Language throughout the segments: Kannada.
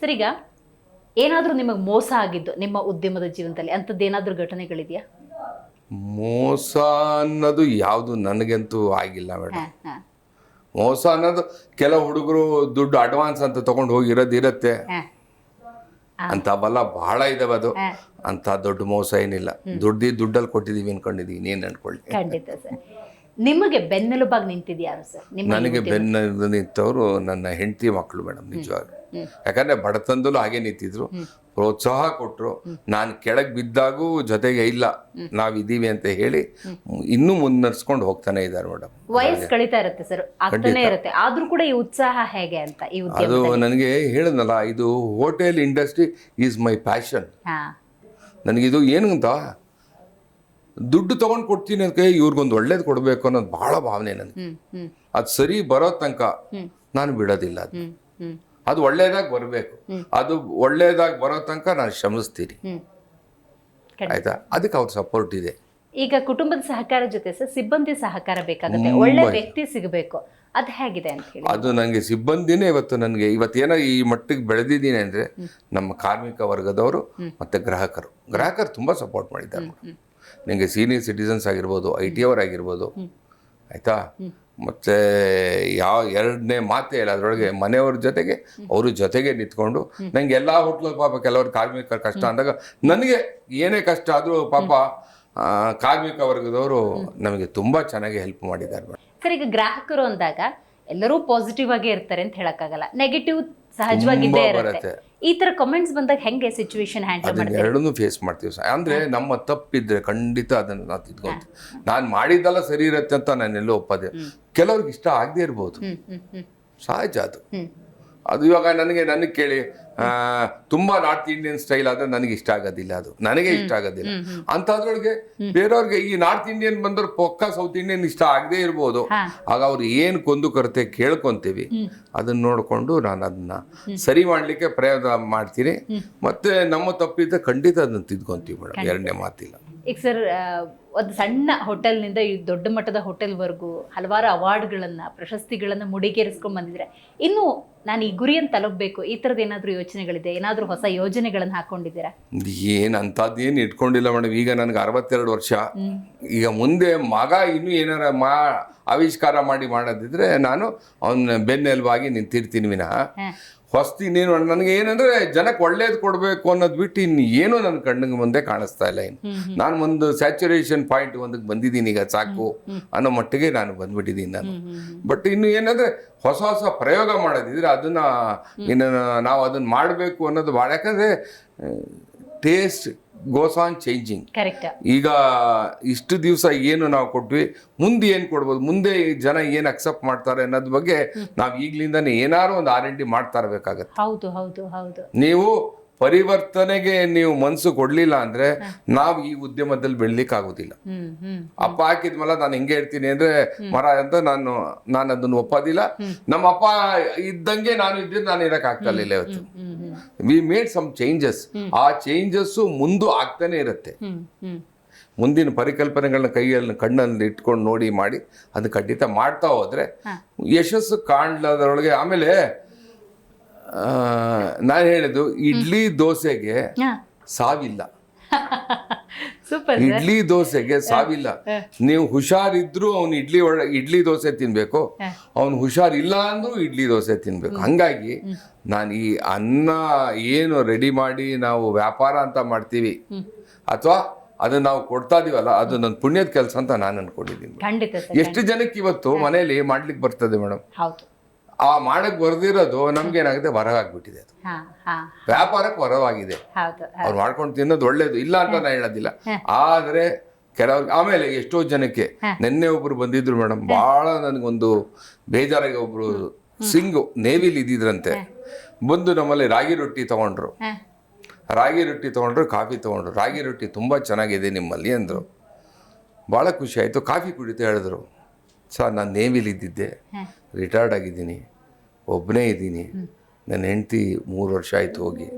ಸರ್ ಈಗ ಏನಾದರೂ ನಿಮಗೆ ಮೋಸ ಆಗಿದ್ದು ನಿಮ್ಮ ಉದ್ಯಮದ ಜೀವನದಲ್ಲಿ ಅಂಥದ್ದು ಏನಾದರೂ ಘಟನೆಗಳಿದೆಯಾ? ಮೋಸ ಅನ್ನೋದು ಯಾವುದು ನನಗಂತೂ ಆಗಿಲ್ಲ ಮೇಡಮ್. ಮೋಸ ಅನ್ನೋದು ಕೆಲವು ಹುಡುಗರು ದುಡ್ಡು ಅಡ್ವಾನ್ಸ್ ಅಂತ ತಗೊಂಡು ಹೋಗಿರೋದು ಅಂತ ಬಲ್ಲ ಬಹಳ ಇದಾವೆ ಅದು. ಅಂತ ದೊಡ್ಡ ಮೋಸ ಏನಿಲ್ಲ. ದುಡ್ಡಿ ದುಡ್ಡಲ್ಲಿ ಕೊಟ್ಟಿದೀವಿ ಅನ್ಕೊಂಡಿದೀವಿ ನೀನ್ ಅನ್ಕೊಳ್ಳಿ. ಖಂಡಿತ ಸರ್. ನಿಮಗೆ ಬೆನ್ನೆಲುಬಾಗಿ ನಿಂತಿದ್ಯಾರು ಸರ್ ನನಗೆ ಬೆನ್ನ ನಿಂತವರು ನನ್ನ ಹೆಂಡತಿ ಮಕ್ಕಳು ಮೇಡಮ್ ನಿಜವಾಗ್ಲೂ. ಯಾಕಂದ್ರೆ ಬಡತನದಲ್ಲೂ ಹಾಗೆ ನಿಂತಿದ್ರು. ಪ್ರೋತ್ಸಾಹ ಕೊಟ್ಟರು ನಾನು ಕೆಳಗೆ ಬಿದ್ದಾಗೂ ಜೊತೆಗೆ ಇಲ್ಲ. ನಾವಿದ್ದೀವಿ ಅಂತ ಹೇಳಿ ಇನ್ನೂ ಮುನ್ನಡೆಸ್ಕೊಂಡು ಹೋಗ್ತಾನೆ ಇದ್ದಾರೆ ಮೇಡಮ್. ವಯಸ್ಸು ಕಳೀತಾ ಇರುತ್ತೆ ಸರ್ ಆಗ್ತಾನೆ ಇರುತ್ತೆ. ಆದ್ರೂ ಕೂಡ ಈ ಉತ್ಸಾಹ ಹೇಗೆ ಅಂತ ಅದು ನನಗೆ ಹೇಳಿದ್ನಲ್ಲ ಇದು hotel industry is my passion. ನನಗಿದು ಏನು ಅಂತ ದುಡ್ಡು ತೊಗೊಂಡು ಕೊಡ್ತೀನಿ ಅದಕ್ಕೆ ಇವ್ರಿಗೊಂದು ಒಳ್ಳೇದು ಕೊಡಬೇಕು ಅನ್ನೋದು ಬಹಳ ಭಾವನೆ ನನಗೆ ಅದು ಸರಿ ಬರೋ ತನಕ ನಾನು ಬಿಡೋದಿಲ್ಲ ಅದು ಅದು ಒಳ್ಳೇದಾಗಿ ಬರಬೇಕು. ಅದು ಒಳ್ಳೇದಾಗಿ ಬರೋ ತನಕ ನಾನು ಶ್ರಮಿಸ್ತೀನಿ. ಆಯ್ತಾ? ಅದಕ್ಕೆ ಅವ್ರ ಸಪೋರ್ಟ್ ಇದೆ. ಈಗ ಕುಟುಂಬದ ಸಹಕಾರ ಜೊತೆ ಸರ್ ಸಿಬ್ಬಂದಿ ಸಹಕಾರ ಬೇಕಾಗುತ್ತೆ. ಒಳ್ಳೆ ವ್ಯಕ್ತಿ ಸಿಗಬೇಕು. ಅದು ಹೇಗಿದೆ ಅಂತ ಹೇಳಿ. ಅದು ನನಗೆ ಸಿಬ್ಬಂದಿನೇ ಇವತ್ತು ನನಗೆ ಇವತ್ತೇನೋ ಈ ಮಟ್ಟಿಗೆ ಬೆಳೆದಿದ್ದೀನಿ ಅಂದರೆ ನಮ್ಮ ಕಾರ್ಮಿಕ ವರ್ಗದವರು ಮತ್ತು ಗ್ರಾಹಕರು. ಗ್ರಾಹಕರು ತುಂಬ ಸಪೋರ್ಟ್ ಮಾಡಿದ್ದಾರೆ ನಿಮಗೆ ಸೀನಿಯರ್ ಸಿಟಿಸನ್ಸ್ ಆಗಿರ್ಬೋದು ಐ ಟಿ ಅವರಾಗಿರ್ಬೋದು ಆಯಿತಾ? ಮತ್ತು ಯಾವ ಎರಡನೇ ಮಾತೇ ಇಲ್ಲ ಅದರೊಳಗೆ ಮನೆಯವ್ರ ಜೊತೆಗೆ ಅವ್ರ ಜೊತೆಗೆ ನಿಂತ್ಕೊಂಡು ನಂಗೆ ಎಲ್ಲ ಹೋಟ್ಲಲ್ಲಿ ಪಾಪ ಕೆಲವರು ಕಾರ್ಮಿಕರ ಕಷ್ಟ ಅಂದಾಗ ನನಗೆ ಏನೇ ಕಷ್ಟ ಆದರೂ ಪಾಪ ಕಾರ್ಮಿಕ ವರ್ಗದವರು ನಮಗೆ ತುಂಬ ಚೆನ್ನಾಗಿ ಹೆಲ್ಪ್ ಮಾಡಿದ್ದಾರೆ ಸರ್ ಈಗ ಗ್ರಾಹಕರು ಅಂದಾಗ ಎಲ್ಲರೂ ಪಾಸಿಟಿವ್ ಆಗಿ ಇರ್ತಾರೆ ಅಂತ ಹೇಳಕ್ಕಾಗಲ್ಲ. ನೆಗೆಟಿವ್ ಸಹಜವಾಗಿದ್ದೇ ಇರುತ್ತೆ. ಈ ತರ ಕಮೆಂಟ್ಸ್ ಬಂದಾಗ ಹೆಂಗೆ ಸಿಚುವೇಶನ್ ಹ್ಯಾಂಡಲ್ ಅದನ್ನ ಮಾಡ್ತೀವಿ ಎರಡನ್ನೂ ಫೇಸ್ ಮಾಡ್ತೀವಿ ಸರ್. ಅಂದ್ರೆ ನಮ್ಮ ತಪ್ಪಿದ್ರೆ ಖಂಡಿತ ಅದನ್ನು ನಾವು ತಿದ್ಕೊಂತೀವಿ ನಾನು ಮಾಡಿದ್ದೆಲ್ಲ ಸರಿ ಇರುತ್ತೆ ಅಂತ ನಾನು ಎಲ್ಲೋ ಒಪ್ಪದೆ. ಕೆಲವ್ರಿಗೆ ಇಷ್ಟ ಆಗದೆ ಇರ್ಬೋದು. ಸಹಜ ಅದು ಅದು ಇವಾಗ ನನಗೆ ನನಗೆ ಕೇಳಿ. ತುಂಬಾ ನಾರ್ತ್ ಇಂಡಿಯನ್ ಸ್ಟೈಲ್ ಆದ್ರೆ ನನಗೆ ಇಷ್ಟ ಆಗೋದಿಲ್ಲ ಅದು. ನನಗೆ ಇಷ್ಟ ಆಗೋದಿಲ್ಲ. ಅಂತದ್ರೊಳಗೆ ಬೇರೆಯವ್ರಿಗೆ ಈ ನಾರ್ತ್ ಇಂಡಿಯನ್ ಬಂದ್ರೆ ಪಕ್ಕ ಸೌತ್ ಇಂಡಿಯನ್ ಇಷ್ಟ ಆಗದೆ ಇರ್ಬೋದು. ಆಗ ಅವ್ರು ಏನು ಕೊಂದು ಕೊರತೆ ಕೇಳ್ಕೊಂತೀವಿ. ಅದನ್ನ ನೋಡಿಕೊಂಡು ನಾನು ಅದನ್ನ ಸರಿ ಮಾಡ್ಲಿಕ್ಕೆ ಪ್ರಯತ್ನ ಮಾಡ್ತೀನಿ. ಮತ್ತೆ ನಮ್ಮ ತಪ್ಪಿದ್ದ ಖಂಡಿತ ಅದನ್ನ ತಿದ್ಕೊಂತೀವಿ ಮೇಡಮ್ ಎರಡನೇ ಮಾತಿಲ್ಲ. ಈಗ ಸರ್ ಒಂದು ಸಣ್ಣ ಹೋಟೆಲ್ನಿಂದ ಈ ದೊಡ್ಡ ಮಟ್ಟದ ಹೋಟೆಲ್ವರೆಗೂ ಹಲವಾರು ಅವಾರ್ಡ್ಗಳನ್ನು ಪ್ರಶಸ್ತಿಗಳನ್ನು ಮುಡಿಗೇರಿಸ್ಕೊಂಡು ಬಂದಿದ್ದಾರೆ ಇನ್ನು ನಾನು ಈ ಗುರಿಯನ್ನು ತಲುಪಬೇಕು ಈ ಥರದ್ದು ಏನಾದರೂ ಯೋಚನೆಗಳಿದೆ ಏನಾದರೂ ಹೊಸ ಯೋಜನೆಗಳನ್ನು ಹಾಕೊಂಡಿದ್ದೀರಾ? ಏನು ಅಂಥದ್ದು ಏನು ಇಟ್ಕೊಂಡಿಲ್ಲ ಮೇಡಮ್ ಈಗ ನನಗೆ ಅರವತ್ತೆರಡು ವರ್ಷ. ಈಗ ಮುಂದೆ ಮಗ ಇನ್ನೂ ಏನಾರ ಮಾ ಆವಿಷ್ಕಾರ ಮಾಡಿ ಮಾಡೋದಿದ್ರೆ ನಾನು ಅವನ ಬೆನ್ನೆಲುಬಾಗಿ ನಿಂತಿರ್ತೀನಿ ವಿನಃ. ಹೊಸ್ತು ಇನ್ನೇನು ನನಗೆ ಏನಂದ್ರೆ ಜನಕ್ಕೆ ಒಳ್ಳೇದು ಕೊಡಬೇಕು ಅನ್ನೋದು ಬಿಟ್ಟು ಇನ್ನು ಏನೂ ನನ್ನ ಕಣ್ಣಿಗೆ ಮುಂದೆ ಕಾಣಿಸ್ತಾ ಇಲ್ಲ ಏನು ನಾನು ಒಂದು ಸ್ಯಾಚುರೇಷನ್ ಪಾಯಿಂಟ್ ಒಂದಕ್ಕೆ ಬಂದಿದ್ದೀನಿ ಈಗ ಸಾಕು ಅನ್ನೋ ಮಟ್ಟಿಗೆ ನಾನು ಬಂದ್ಬಿಟ್ಟಿದ್ದೀನಿ ನಾನು. ಬಟ್ ಇನ್ನು ಏನಂದ್ರೆ ಹೊಸ ಹೊಸ ಪ್ರಯೋಗ ಮಾಡೋದಿದ್ರೆ ಅದನ್ನ ಇನ್ನು ನಾವು ಅದನ್ನ ಮಾಡಬೇಕು ಅನ್ನೋದು ಭಾಳ ಯಾಕಂದ್ರೆ taste goes on changing correct ಈಗ ಇಷ್ಟು ದಿವಸ ಏನು ನಾವು ಕೊಟ್ವಿ? ಮುಂದೆ ಏನು ಕೊಡ್ಬೋದು? ಮುಂದೆ ಜನ ಏನು ಅಕ್ಸೆಪ್ಟ್ ಮಾಡ್ತಾರೆ ಅನ್ನೋದ್ ಬಗ್ಗೆ ನಾವು ಈಗ್ಲಿಂದಾನೇ ಏನಾರು ಒಂದು ಆರ್ ಎನ್ ಡಿ ಮಾಡ್ತಾ ಇರಬೇಕಾಗತ್ತೆ. ಹೌದು ಹೌದು ಹೌದು. ನೀವು ಪರಿವರ್ತನೆಗೆ ನೀವು ಮನಸ್ಸು ಕೊಡ್ಲಿಲ್ಲ ಅಂದ್ರೆ ನಾವು ಈ ಉದ್ಯಮದಲ್ಲಿ ಬೆಳಿಲಿಕ್ಕೆ ಆಗೋದಿಲ್ಲ ಅಪ್ಪ ಹಾಕಿದ್ಮೇಲೆ ನಾನು ಹಿಂಗೆ ಇರ್ತೀನಿ ಅಂದ್ರೆ ಮರ ಅಂತ ನಾನು ನಾನು ಅದನ್ನ ಒಪ್ಪೋದಿಲ್ಲ. ನಮ್ಮ ಅಪ್ಪ ಇದ್ದಂಗೆ ನಾನು ಇದ್ದಿದ್ದು ನಾನು ಇರಕ್ ಆಗ್ತಾ ಇಲ್ಲ ಇವತ್ತು. ವಿ ಮೇಡ್ ಸಮ್ ಚೇಂಜಸ್ ಆ ಚೇಂಜಸ್ ಮುಂದೆ ಆಗ್ತಾನೆ ಇರುತ್ತೆ. ಮುಂದಿನ ಪರಿಕಲ್ಪನೆಗಳನ್ನ ಕೈಯಲ್ಲಿ ಕಣ್ಣಲ್ಲಿ ಇಟ್ಕೊಂಡು ನೋಡಿ ಮಾಡಿ ಅದು ಖಂಡಿತ ಮಾಡ್ತಾ ಹೋದ್ರೆ ಯಶಸ್ಸು ಕಾಣ್ಲದರೊಳಗೆ ಆಮೇಲೆ ನಾನು ಹೇಳಿದ್ದು ಇಡ್ಲಿ ದೋಸೆಗೆ ಹಾ. ಸಾವಿಲ್ಲ. ಸೂಪರ್ ಇಡ್ಲಿ ದೋಸೆಗೆ ಸಾವಿಲ್ಲ. ನೀವು ಹುಷಾರಿದ್ರು ಅವ್ನು ಇಡ್ಲಿ ಒಳ್ಳೆ ಇಡ್ಲಿ ದೋಸೆ ತಿನ್ಬೇಕು. ಅವ್ನು ಹುಷಾರಿಲ್ಲ ಅಂದ್ರು ಇಡ್ಲಿ ದೋಸೆ ತಿನ್ಬೇಕು. ಹಂಗಾಗಿ ನಾನು ಈ ಅನ್ನ ಏನು ರೆಡಿ ಮಾಡಿ ನಾವು ವ್ಯಾಪಾರ ಅಂತ ಮಾಡ್ತೀವಿ ಅಥವಾ ಅದನ್ನ ನಾವು ಕೊಡ್ತಾ ಇದೀವಲ್ಲ ಅದು ನನ್ನ ಪುಣ್ಯದ ಕೆಲಸ ಅಂತ ನಾನು ಅನ್ಕೊಂಡಿದ್ದೀನಿ. ಖಂಡಿತ ಸರ್ ಎಷ್ಟು ಜನಕ್ಕೆ ಇವತ್ತು ಮನೆಯಲ್ಲಿ ಮಾಡ್ಲಿಕ್ಕೆ ಬರ್ತದೆ ಮೇಡಮ್? ಹೌದು. ಆ ಮಾಡಕ್ ಬರ್ದಿರೋದು ನಮ್ಗೇನಾಗುತ್ತೆ ಹೊರಗಾಗ್ಬಿಟ್ಟಿದೆ ಅದು. ವ್ಯಾಪಾರಕ್ಕೆ ಹೊರವಾಗಿದೆ ಅವ್ರು ಮಾಡ್ಕೊಂಡು ತಿನ್ನೋದು ಒಳ್ಳೇದು. ಇಲ್ಲ ಅಂತ ನಾನು ಹೇಳೋದಿಲ್ಲ. ಆದ್ರೆ ಕೆಲವ್ರಿಗೆ ಆಮೇಲೆ ಎಷ್ಟೋ ಜನಕ್ಕೆ ನಿನ್ನೆ ಒಬ್ರು ಬಂದಿದ್ರು ಮೇಡಮ್. ಬಹಳ ನನಗೊಂದು ಬೇಜಾರಾಗಿ ಒಬ್ರು ಸಿಂಗು ನೇವಿಲಿ ಇದ್ದಿದ್ರಂತೆ. ಬಂದು ನಮ್ಮಲ್ಲಿ ರಾಗಿ ರೊಟ್ಟಿ ತಗೊಂಡ್ರು. ರಾಗಿ ರೊಟ್ಟಿ ತಗೊಂಡ್ರು ಕಾಫಿ ತಗೊಂಡ್ರು. ರಾಗಿ ರೊಟ್ಟಿ ತುಂಬ ಚೆನ್ನಾಗಿದೆ ನಿಮ್ಮಲ್ಲಿ ಅಂದರು. ಭಾಳ ಖುಷಿ ಆಯಿತು. ಕಾಫಿ ಕುಡಿತು ಹೇಳಿದ್ರು. ಸರ್ ನಾನು ನೇವಿಲಿ ಇದ್ದಿದ್ದೆ ರಿಟೈರ್ಡ್ ಆಗಿದ್ದೀನಿ. ಒಬ್ಬನೇ ಇದ್ದೀನಿ. ನನ್ನ ಹೆಂಡತಿ ಮೂರು ವರ್ಷ ಆಯಿತು ಹೋಗಿ.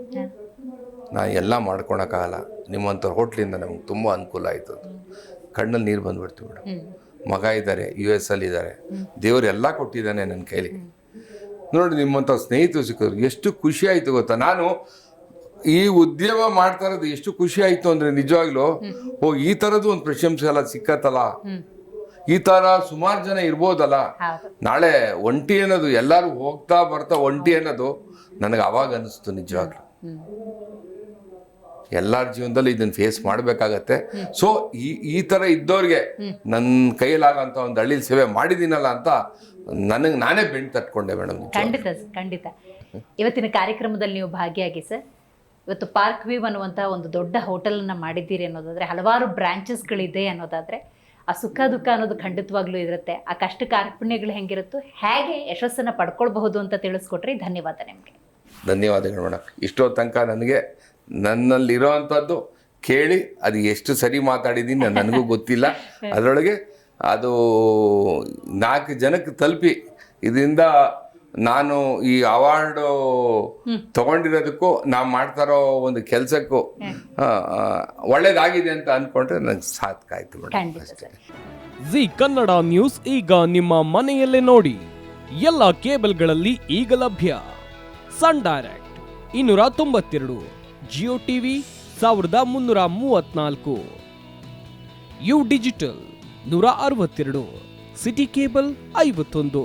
ನಾನು ಎಲ್ಲ ಮಾಡ್ಕೊಳಕ್ಕಾಗಲ್ಲ. ನಿಮ್ಮಂಥ ಹೋಟ್ಲಿಂದ ನಮ್ಗೆ ತುಂಬ ಅನುಕೂಲ ಆಯಿತು ಕಣ್ಣಲ್ಲಿ ನೀರು ಬಂದ್ಬಿಡ್ತು ಮೇಡಮ್ ಮಗ ಇದ್ದಾರೆ ಯು ಎಸ್ ಅಲ್ಲಿ ಇದ್ದಾರೆ ದೇವರು ಎಲ್ಲ ಕೊಟ್ಟಿದ್ದಾನೆ ನನ್ನ ಕೈಲಿ. ನೋಡಿ ನಿಮ್ಮಂಥ ಸ್ನೇಹಿತರು ಸಿಕ್ಕಿದ್ರು ಎಷ್ಟು ಖುಷಿ ಆಯಿತು ಗೊತ್ತಾ? ನಾನು ಈ ಉದ್ಯಮ ಮಾಡ್ತಾ ಇರೋದು ಎಷ್ಟು ಖುಷಿ ಆಯಿತು ಅಂದರೆ ನಿಜವಾಗ್ಲೂ ಓ ಈ ಥರದ್ದು ಒಂದು ಪ್ರಶಂಸೆ ಎಲ್ಲ ಸಿಕ್ಕತ್ತಲ್ಲ ಈ ತರ ಸುಮಾರು ಜನ ಇರ್ಬೋದಲ್ಲ? ನಾಳೆ ಒಂಟಿ ಅನ್ನೋದು ಎಲ್ಲರೂ ಹೋಗ್ತಾ ಬರ್ತಾ ಒಂಟಿ ಅನ್ನೋದು ನನಗೆ ಅವಾಗ ಅನಿಸ್ತು ನಿಜವಾಗ್ಲು. ಎಲ್ಲಾರ ಜೀವನದಲ್ಲಿ ಇದನ್ನ ಫೇಸ್ ಮಾಡ್ಬೇಕಾಗತ್ತೆ. ಸೊ ಈ ಈ ಥರ ಇದ್ದವ್ರಿಗೆ ನನ್ನ ಕೈಯಲ್ಲಾಗಂತ ಒಂದು ಹಳ್ಳಿ ಸೇವೆ ಮಾಡಿದ್ದೀನಲ್ಲ ಅಂತ ನನಗೆ ನಾನೇ ಬೆಂಡ್ ತಟ್ಕೊಂಡೆ ಮೇಡಮ್ ಖಂಡಿತ ಖಂಡಿತ. ಇವತ್ತಿನ ಕಾರ್ಯಕ್ರಮದಲ್ಲಿ ನೀವು ಭಾಗಿಯಾಗಿ ಸರ್ ಇವತ್ತು ಪಾರ್ಕ್ ವ್ಯೂ ಅನ್ನುವಂತಹ ಒಂದು ದೊಡ್ಡ ಹೋಟೆಲ್ ಅನ್ನ ಮಾಡಿದ್ದೀರಿ ಅನ್ನೋದಾದ್ರೆ ಹಲವಾರು ಬ್ರಾಂಚಸ್ಗಳಿದೆ ಅನ್ನೋದಾದ್ರೆ ಆ ಸುಖ ದುಃಖ ಅನ್ನೋದು ಖಂಡಿತವಾಗ್ಲೂ ಇರುತ್ತೆ. ಆ ಕಷ್ಟ ಕಾರ್ಪಣ್ಯಗಳು ಹೆಂಗಿರುತ್ತೋ ಹೇಗೆ ಯಶಸ್ಸನ್ನು ಪಡ್ಕೊಳ್ಬಹುದು ಅಂತ ತಿಳಿಸ್ಕೊಟ್ರಿ. ಧನ್ಯವಾದ ನಿಮಗೆ. ಧನ್ಯವಾದಗಳು ಮೇಡಮ್ ಇಷ್ಟೋ ತನಕ ನನಗೆ ನನ್ನಲ್ಲಿರೋ ಅಂಥದ್ದು ಕೇಳಿ ಅದು ಎಷ್ಟು ಸರಿ ಮಾತಾಡಿದ್ದೀನಿ ನನಗೂ ಗೊತ್ತಿಲ್ಲ. ಅದರೊಳಗೆ ಅದು ನಾಲ್ಕು ಜನಕ್ಕೆ ತಲುಪಿ ಇದರಿಂದ ನಾನು ಈ ಅವಾರ್ಡು ತಗೊಂಡಿರೋದಕ್ಕೂ ನಾವು ಮಾಡ್ತಾರೋ ಒಂದು ಕೆಲಸಕ್ಕೂ ಒಳ್ಳೇದಾಗಿದೆ ಅಂತ ಅಂದ್ಕೊಂಡ್ರೆ ನನಗೆ ಸಾರ್ಥಕ ಆಯ್ತು ಮೇಡಮ್ ಖಂಡಿತ ಅಷ್ಟೇ. ಜಿ ಕನ್ನಡ ನ್ಯೂಸ್ ಈಗ ನಿಮ್ಮ ಮನೆಯಲ್ಲೇ ನೋಡಿ. ಎಲ್ಲ ಕೇಬಲ್ಗಳಲ್ಲಿ ಈಗ ಲಭ್ಯ. ಸನ್ ಡೈರೆಕ್ಟ್ ಇನ್ನೂರ ತೊಂಬತ್ತೆರಡು ಜಿಯೋ ಟಿವಿ ಸಾವಿರದ ಮುನ್ನೂರ ಮೂವತ್ನಾಲ್ಕು ಯು ಡಿಜಿಟಲ್ ನೂರ ಅರವತ್ತೆರಡು ಸಿಟಿ ಕೇಬಲ್ ಐವತ್ತೊಂದು.